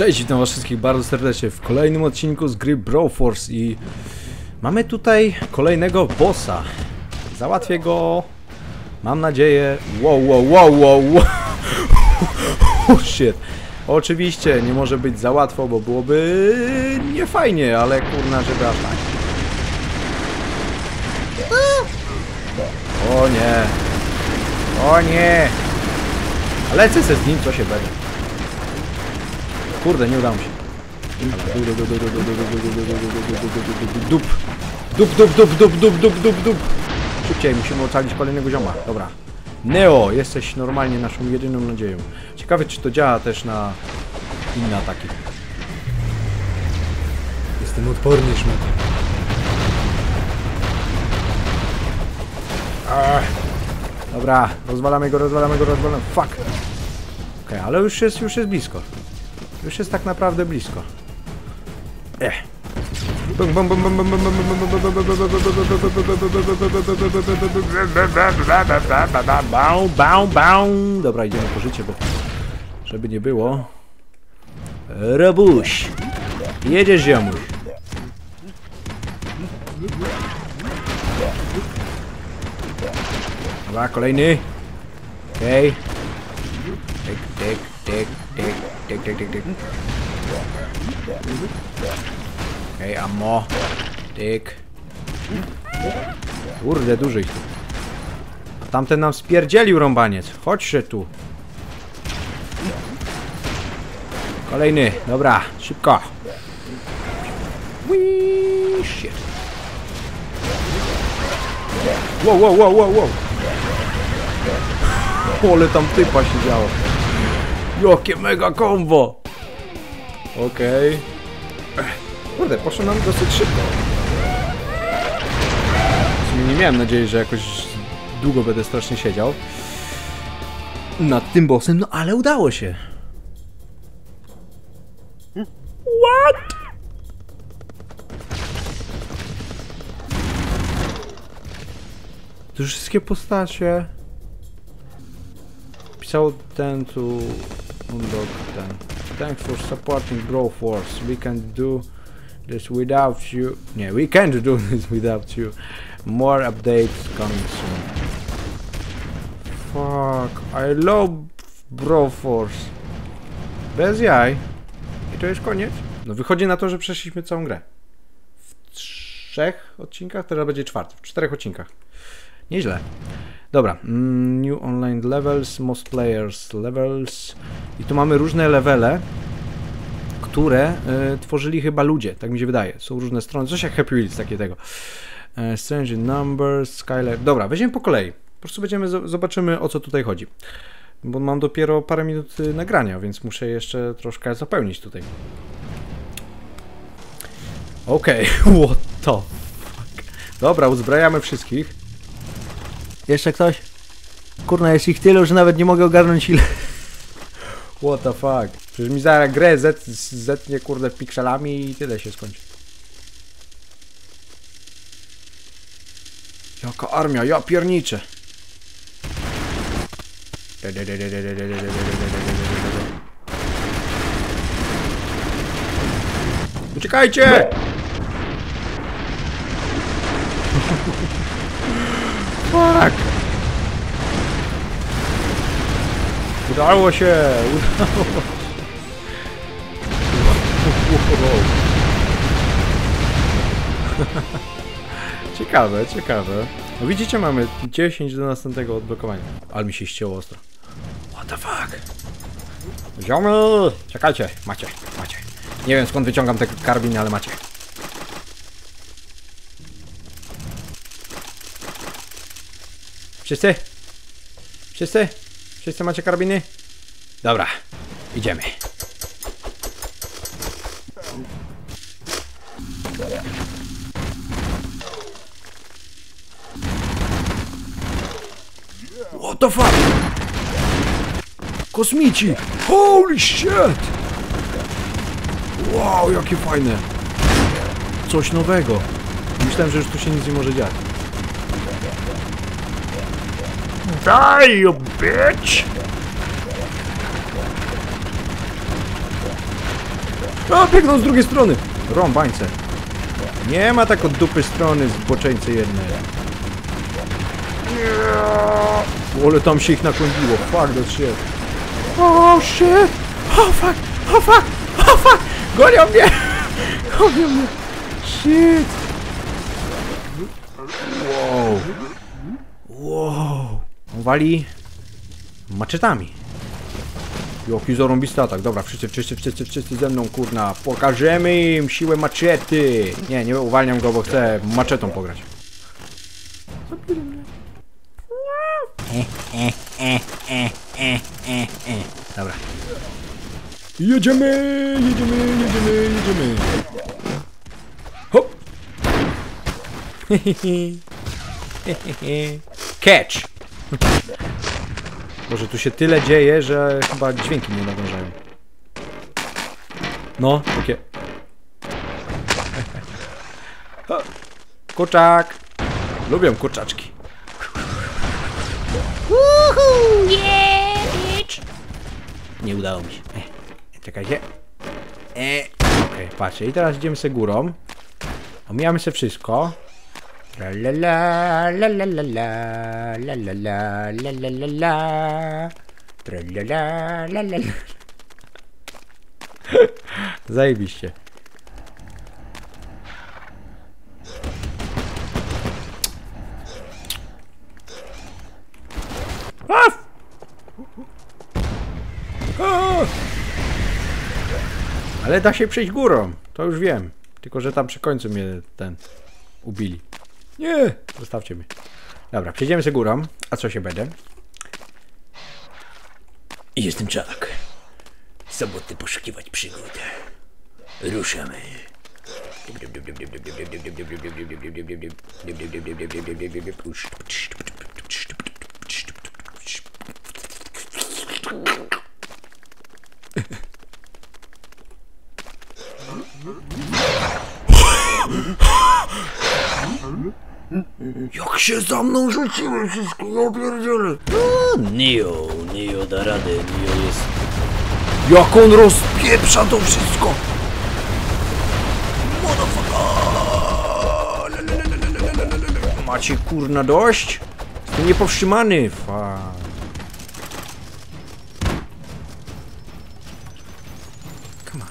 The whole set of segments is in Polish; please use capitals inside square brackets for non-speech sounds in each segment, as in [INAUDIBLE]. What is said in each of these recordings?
Cześć, witam was wszystkich bardzo serdecznie w kolejnym odcinku z gry Broforce i mamy tutaj kolejnego bossa. Załatwię go, mam nadzieję... Wow, wow, wow, wow, wow. [LAUGHS] Oh shit. Oczywiście nie może być za łatwo, bo byłoby nie fajnie, ale kurna, żeby aż tak. O nie. O nie. Ale lecę se z nim, co się będzie. Kurde, nie udało mi się. Dup. Dup, dup, dup, dup, dup, dup, dup, dup. Szybciej, musimy ocalić kolejnego zioma. Dobra. Neo, jesteś normalnie naszą jedyną nadzieją. Ciekawe, czy to działa też na inne ataki. Jestem odporny, szmat. Dobra, rozwalamy go, rozwalamy go, rozwalamy. Fuck. Okej, ale już jest, już jest blisko. Już jest tak naprawdę blisko. Eh. Bum, bum, bum. Dobra, idziemy po życie, bo żeby nie było. Robuś. Jedziesz, ziomuś. Dobra, kolejny. Okej. Tyk, tyk, tyk, tyk, tyk, tyk, tyk, tyk. Okej, ammo. Tyk. Kurde, duży ich tu. A tamten nam spierdzielił rąbaniec. Chodźże tu. Kolejny, dobra, szybko. Whee, shit. Wow, wow, wow, wow, wow. Ole tam typa się działo. Jakie mega kombo. Okej. Ech, Kurde, poszło nam dosyć szybko. W sumie nie miałem nadziei, że jakoś długo będę strasznie siedział. Nad tym bossem, no ale udało się. What? To już wszystkie postacie. Pisał ten tu Undog ten. Thanks for supporting Grow Force. We can do this without you. Nie, we can't do [LAUGHS] this without you. More updates coming soon. Fuck, I love Bro Force. Bez jaj. I to jest koniec? No wychodzi na to, że przeszliśmy całą grę. W trzech odcinkach? Teraz będzie czwarty. W czterech odcinkach. Nieźle. Dobra, mm, new online levels, most players levels i tu mamy różne levele, które y, tworzyli chyba ludzie, tak mi się wydaje. Są różne strony, coś jak Happy Wheels, takie tego. E, Strange Numbers, Skyler. Dobra, weźmiemy po kolei. Po prostu będziemy, zo- zobaczymy o co tutaj chodzi. Bo mam dopiero parę minut y, nagrania, więc muszę jeszcze troszkę zapełnić tutaj. Okej, [LAUGHS] what the fuck. Dobra, uzbrajamy wszystkich. Jeszcze ktoś? Kurna, jest ich tyle, że nawet nie mogę ogarnąć ile. What the fuck? Przecież mi zaraz grę zet, zetnie kurde pikselami i tyle się skończy. Jaka armia, ja pierniczę. Uciekajcie! Fuck! Udało się! Udało się! Ciekawe, ciekawe. No widzicie, mamy 10 do następnego odblokowania. Ale mi się ścięło ostro. What the fuck? Ziomy! Czekajcie, macie, macie. Nie wiem skąd wyciągam te karbiny, ale macie. Wszyscy? Wszyscy? Wszyscy macie karabiny? Dobra, idziemy. What the fuck? Kosmici! Holy shit! Wow, jakie fajne! Coś nowego. Myślałem, że już tu się nic nie może dziać. Die, you bitch! O, biegną z drugiej strony! Rąbańce. Nie ma tak od dupy strony zboczeńcy jednej. Ale tam się ich nakłębiło. Fuck that shit. Oh shit! Oh fuck! Oh fuck! Oh fuck! Gonią mnie! [LAUGHS] Gonią mnie! Shit! Wow! Wow! Wali maczetami. Jaki zarąbisty atak. Dobra, wszyscy, wszyscy, wszyscy, wszyscy ze mną, kurna. Pokażemy im siłę maczety. Nie, nie uwalniam go, bo chcę maczetą pograć. Dobra. Jedziemy, jedziemy, jedziemy, jedziemy. Hop. [LAUGHS] Catch. Boże, tu się tyle dzieje, że chyba dźwięki nie nadążają. No, takie. [LAUGHS] Kurczak. Lubią kurczaczki. Woohoo! Yeah, bitch! Nie udało mi się. E, czekajcie. E, Okej, patrzcie. I teraz idziemy sobie górą. Omijamy sobie wszystko. La la la la la la la la la la la la la la la la la la Zajebiście. Ale da się przejść górą, to już wiem. Tylko, że tam przy końcu mnie ten ubili. Nie! Zostawcie mnie. Dobra, przejdziemy sobie górą. A co się będę? Jestem Czak. Soboty poszukiwać przygód. Ruszamy. Się za mną rzuciły wszystko, ja pierdzielę. Neo, Neo da radę, Neo jest... Jak on rozpieprza to wszystko! Macie kurna dość? Jestem niepowstrzymany. Fa. Come on.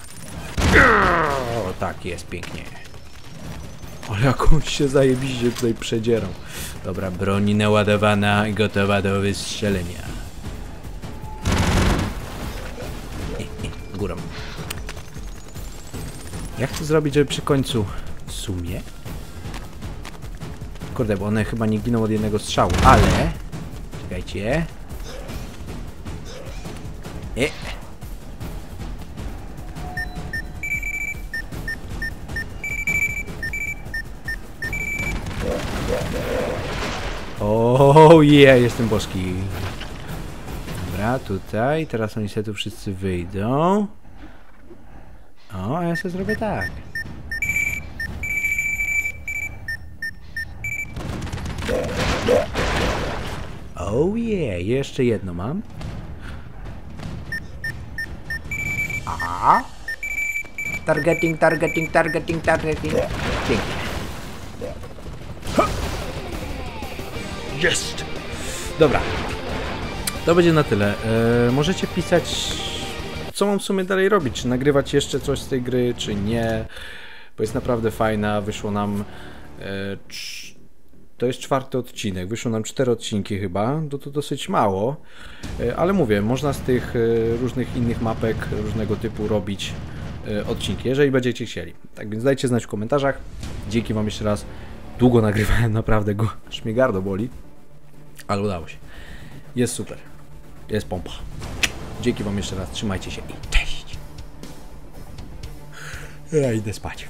O, tak jest, pięknie. Ale jak on się zajebiście tutaj przedzierał. Dobra, broni naładowana i gotowa do wystrzelenia. E, Górą. Jak to zrobić, żeby przy końcu w sumie Kurde, bo one chyba nie giną od jednego strzału, ale... Czekajcie. E. O, yeah, jestem boski. Dobra, tutaj. Teraz oni sobie tu wszyscy wyjdą. O, a ja sobie zrobię tak. Oh yeah, jeszcze jedno mam. A. Targeting, targeting, targeting, targeting. Pięknie. Jest! Dobra. To będzie na tyle. E, możecie pisać, co mam w sumie dalej robić. Czy nagrywać jeszcze coś z tej gry, czy nie. Bo jest naprawdę fajna. Wyszło nam... E, to jest czwarty odcinek. Wyszło nam cztery odcinki chyba. To, to dosyć mało. E, Ale mówię, można z tych różnych innych mapek różnego typu robić odcinki, jeżeli będziecie chcieli. Tak więc dajcie znać w komentarzach. Dzięki Wam jeszcze raz. Długo nagrywałem, [LAUGHS] naprawdę go aż mnie gardło boli. Ale udało się. Jest super. Jest pompa. Dzięki Wam jeszcze raz. Trzymajcie się i cześć. Ja idę spać.